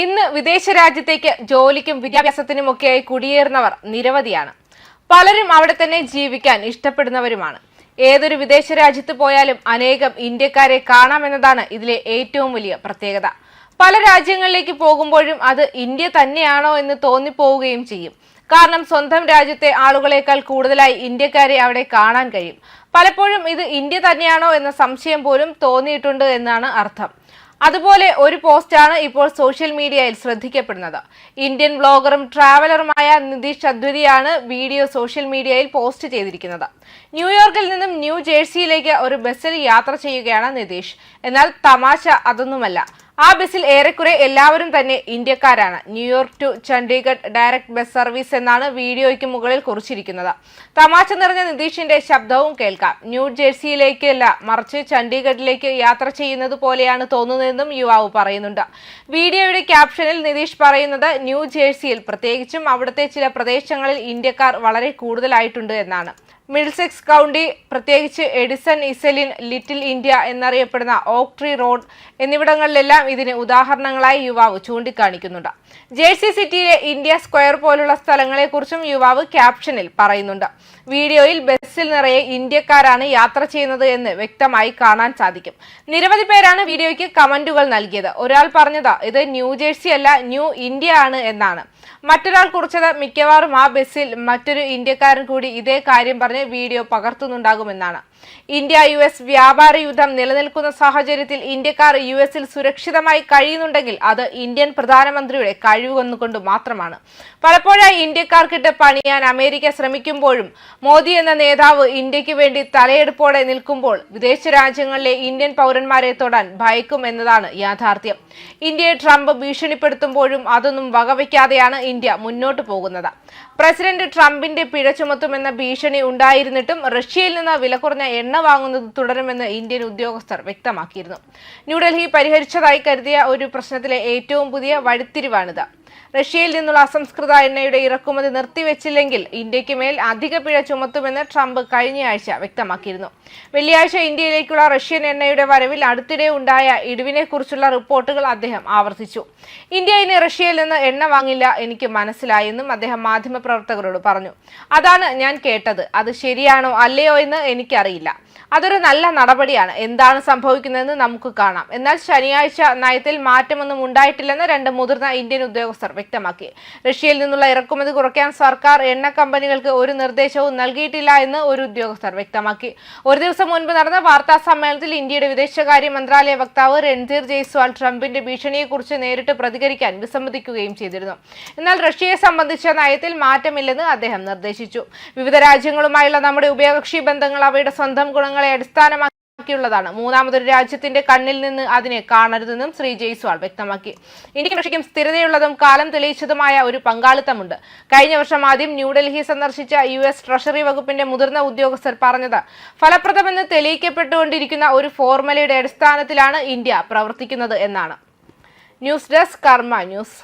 ഇന്ന് വിദേശ രാജ്യത്തേക്ക് ജോലിക്കും വിദ്യാഭ്യാസത്തിനുമൊക്കെയായി കുടിയേറുന്നവർ നിരവധിയാണ്. പലരും അവിടെ തന്നെ ജീവിക്കാൻ ഇഷ്ടപ്പെടുന്നവരുമാണ്. ഏതൊരു വിദേശ രാജ്യത്ത് പോയാലും അനേകം ഇന്ത്യക്കാരെ കാണാമെന്നതാണ് ഇതിലെ ഏറ്റവും വലിയ പ്രത്യേകത. പല രാജ്യങ്ങളിലേക്ക് പോകുമ്പോഴും അത് ഇന്ത്യ തന്നെയാണോ എന്ന് തോന്നിപ്പോവുകയും ചെയ്യും. കാരണം സ്വന്തം രാജ്യത്തെ ആളുകളെക്കാൾ കൂടുതലായി ഇന്ത്യക്കാരെ അവിടെ കാണാൻ കഴിയും. പലപ്പോഴും ഇത് ഇന്ത്യ തന്നെയാണോ എന്ന സംശയം പോലും തോന്നിയിട്ടുണ്ട് എന്നാണ് അർത്ഥം. അതുപോലെ ഒരു പോസ്റ്റാണ് ഇപ്പോൾ സോഷ്യൽ മീഡിയയിൽ ശ്രദ്ധിക്കപ്പെടുന്നത്. ഇന്ത്യൻ ബ്ലോഗറും ട്രാവലറുമായ നിതീഷ് അദ്വതിയാണ് വീഡിയോ സോഷ്യൽ മീഡിയയിൽ പോസ്റ്റ് ചെയ്തിരിക്കുന്നത്. ന്യൂയോർക്കിൽ നിന്നും ന്യൂ ജേഴ്സിയിലേക്ക് ഒരു ബസ്സിൽ യാത്ര ചെയ്യുകയാണ് നിതീഷ്. എന്നാൽ തമാശ അതൊന്നുമല്ല. ആ ബസ്സിൽ ഏറെക്കുറെ എല്ലാവരും തന്നെ ഇന്ത്യക്കാരാണ്. New York to Chandigarh direct bus service എന്നാണ് വീഡിയോയ്ക്ക് മുകളിൽ കുറിച്ചിരിക്കുന്നത്. തമാശ നിറഞ്ഞ നിതീഷിന്റെ ശബ്ദവും കേൾക്കാം. ന്യൂ ജേഴ്സിയിലേക്കല്ല മറിച്ച് ചണ്ഡീഗഡിലേക്ക് യാത്ര ചെയ്യുന്നത് പോലെയാണ് തോന്നുന്നതെന്നും യുവാവ് പറയുന്നുണ്ട്. വീഡിയോയുടെ ക്യാപ്ഷനിൽ നിതീഷ് പറയുന്നത് ന്യൂ ജേഴ്സിയിൽ പ്രത്യേകിച്ചും അവിടുത്തെ ചില പ്രദേശങ്ങളിൽ ഇന്ത്യക്കാർ വളരെ കൂടുതലായിട്ടുണ്ട് എന്നാണ്. മിഡിൽസെക്സ് കൗണ്ടി പ്രത്യേകിച്ച് എഡിസൺ ഇസലിൻ ലിറ്റിൽ ഇന്ത്യ എന്നറിയപ്പെടുന്ന ഓക്ട്രി ട്രീ റോഡ് എന്നിവിടങ്ങളിലെല്ലാം ഇതിന് ഉദാഹരണങ്ങളായി യുവാവ് ചൂണ്ടിക്കാണിക്കുന്നുണ്ട്. ജേഴ്സി സിറ്റിയിലെ ഇന്ത്യ സ്ക്വയർ പോലുള്ള സ്ഥലങ്ങളെക്കുറിച്ചും യുവാവ് ക്യാപ്ഷനിൽ പറയുന്നുണ്ട്. വീഡിയോയിൽ ബസ്സിൽ നിറയെ ഇന്ത്യക്കാരാണ് യാത്ര ചെയ്യുന്നത് എന്ന് വ്യക്തമായി കാണാൻ സാധിക്കും. നിരവധി പേരാണ് വീഡിയോയ്ക്ക് കമന്റുകൾ നൽകിയത്. ഒരാൾ പറഞ്ഞത് ഇത് ന്യൂ ജേഴ്സി അല്ല ന്യൂ ഇന്ത്യ ആണ് എന്നാണ്. മറ്റൊരാൾ കുറിച്ചത് മിക്കവാറും ആ ബസ്സിൽ മറ്റൊരു ഇന്ത്യക്കാരൻ കൂടി ഇതേ കാര്യം പറഞ്ഞ് വീഡിയോ പകർത്തുന്നുണ്ടാകുമെന്നാണ്. ഇന്ത്യ യു എസ് വ്യാപാര യുദ്ധം നിലനിൽക്കുന്ന സാഹചര്യത്തിൽ ഇന്ത്യക്കാർ യു എസിൽ സുരക്ഷിതമായി കഴിയുന്നുണ്ടെങ്കിൽ അത് ഇന്ത്യൻ പ്രധാനമന്ത്രിയുടെ കഴിവെന്നുകൊണ്ട് മാത്രമാണ്. പലപ്പോഴായി ഇന്ത്യക്കാർക്കിട്ട് പണിയാൻ അമേരിക്ക ശ്രമിക്കുമ്പോഴും മോദി എന്ന നേതാവ് ഇന്ത്യയ്ക്ക് വേണ്ടി തലയെടുപ്പോടെ നിൽക്കുമ്പോൾ വിദേശ രാജ്യങ്ങളിലെ ഇന്ത്യൻ പൗരന്മാരെ തൊടാൻ ഭയക്കും എന്നതാണ് യാഥാർത്ഥ്യം. ഇന്ത്യയെ ട്രംപ് ഭീഷണിപ്പെടുത്തുമ്പോഴും അതൊന്നും വകവയ്ക്കാതെയാണ് ഇന്ത്യ മുന്നോട്ട് പോകുന്നത്. പ്രസിഡന്റ് ട്രംപിന്റെ പിഴ ചുമത്തുമെന്ന ഭീഷണി ഉണ്ടായിരുന്നിട്ടും റഷ്യയിൽ നിന്ന് വില കുറഞ്ഞ എണ്ണ വാങ്ങുന്നത് തുടരുമെന്ന് ഇന്ത്യൻ ഉദ്യോഗസ്ഥർ വ്യക്തമാക്കിയിരുന്നു. ന്യൂഡൽഹി പരിഹരിച്ചതായി കരുതിയ ഒരു പ്രശ്നത്തിലെ ഏറ്റവും പുതിയ വഴിത്തിരിവാണിത്. റഷ്യയിൽ നിന്നുള്ള അസംസ്കൃത എണ്ണയുടെ ഇറക്കുമതി നിർത്തിവെച്ചില്ലെങ്കിൽ ഇന്ത്യയ്ക്ക് മേൽ അധിക പിഴ ചുമത്തുമെന്ന് ട്രംപ് കഴിഞ്ഞയാഴ്ച വ്യക്തമാക്കിയിരുന്നു. വെള്ളിയാഴ്ച ഇന്ത്യയിലേക്കുള്ള റഷ്യൻ എണ്ണയുടെ വരവിൽ അടുത്തിടെ ഉണ്ടായ ഇടിവിനെക്കുറിച്ചുള്ള റിപ്പോർട്ടുകൾ അദ്ദേഹം ആവർത്തിച്ചു. ഇന്ത്യ ഇനി റഷ്യയിൽ നിന്ന് എണ്ണ വാങ്ങില്ല എനിക്ക് മനസ്സിലായെന്നും അദ്ദേഹം മാധ്യമപ്രവർത്തകരോട് പറഞ്ഞു. അതാണ് ഞാൻ കേട്ടത്. അത് ശരിയാണോ അല്ലയോ എന്ന് എനിക്കറിയില്ല. അതൊരു നല്ല നടപടിയാണ്. എന്താണ് സംഭവിക്കുന്നതെന്ന് നമുക്ക് കാണാം. എന്നാൽ ശനിയാഴ്ച നയത്തിൽ മാറ്റമൊന്നും ഉണ്ടായിട്ടില്ലെന്ന് രണ്ട് മുതിർന്ന ഇന്ത്യൻ ഉദ്യോഗസ്ഥർ വ്യക്തമാക്കി. റഷ്യയിൽ നിന്നുള്ള ഇറക്കുമതി കുറയ്ക്കാൻ സർക്കാർ എണ്ണ കമ്പനികൾക്ക് ഒരു നിർദ്ദേശവും നൽകിയിട്ടില്ല എന്ന് ഒരു ഉദ്യോഗസ്ഥർ വ്യക്തമാക്കി. ഒരു ദിവസം മുൻപ് നടന്ന വാർത്താ സമ്മേളനത്തിൽ ഇന്ത്യയുടെ വിദേശകാര്യ മന്ത്രാലയ വക്താവ് രൺധീർ ജയ്സ്വാൾ ട്രംപിന്റെ ഭീഷണിയെക്കുറിച്ച് നേരിട്ട് പ്രതികരിക്കാൻ വിസമ്മതിക്കുകയും ചെയ്തിരുന്നു. എന്നാൽ റഷ്യയെ സംബന്ധിച്ച നയത്തിൽ മാറ്റമില്ലെന്ന് അദ്ദേഹം നിർദ്ദേശിച്ചു. വിവിധ രാജ്യങ്ങളുമായുള്ള നമ്മുടെ ഉഭയകക്ഷി ബന്ധങ്ങൾ അവയുടെ സ്വന്തം ഗുണങ്ങളെ അടിസ്ഥാനമാക്കിയുള്ളതാണ് മൂന്നാമതൊരു രാജ്യത്തിന്റെ കണ്ണിൽ നിന്ന് അതിനെ കാണരുതെന്നും ശ്രീ ജയ്സ്വാൾ വ്യക്തമാക്കി. ഇന്ത്യയ്ക്ക് റഷ്യയ്ക്കും സ്ഥിരതയുള്ളതും കാലം തെളിയിച്ചതുമായ ഒരു പങ്കാളിത്തമുണ്ട്. കഴിഞ്ഞ വർഷം ആദ്യം ന്യൂഡൽഹി സന്ദർശിച്ച യു എസ് ട്രഷറി വകുപ്പിന്റെ മുതിർന്ന ഉദ്യോഗസ്ഥർ പറഞ്ഞത് ഫലപ്രദമെന്ന് തെളിയിക്കപ്പെട്ടുകൊണ്ടിരിക്കുന്ന ഒരു ഫോർമുലയുടെ അടിസ്ഥാനത്തിലാണ് ഇന്ത്യ പ്രവർത്തിക്കുന്നത് എന്നാണ്. News desk Karma News.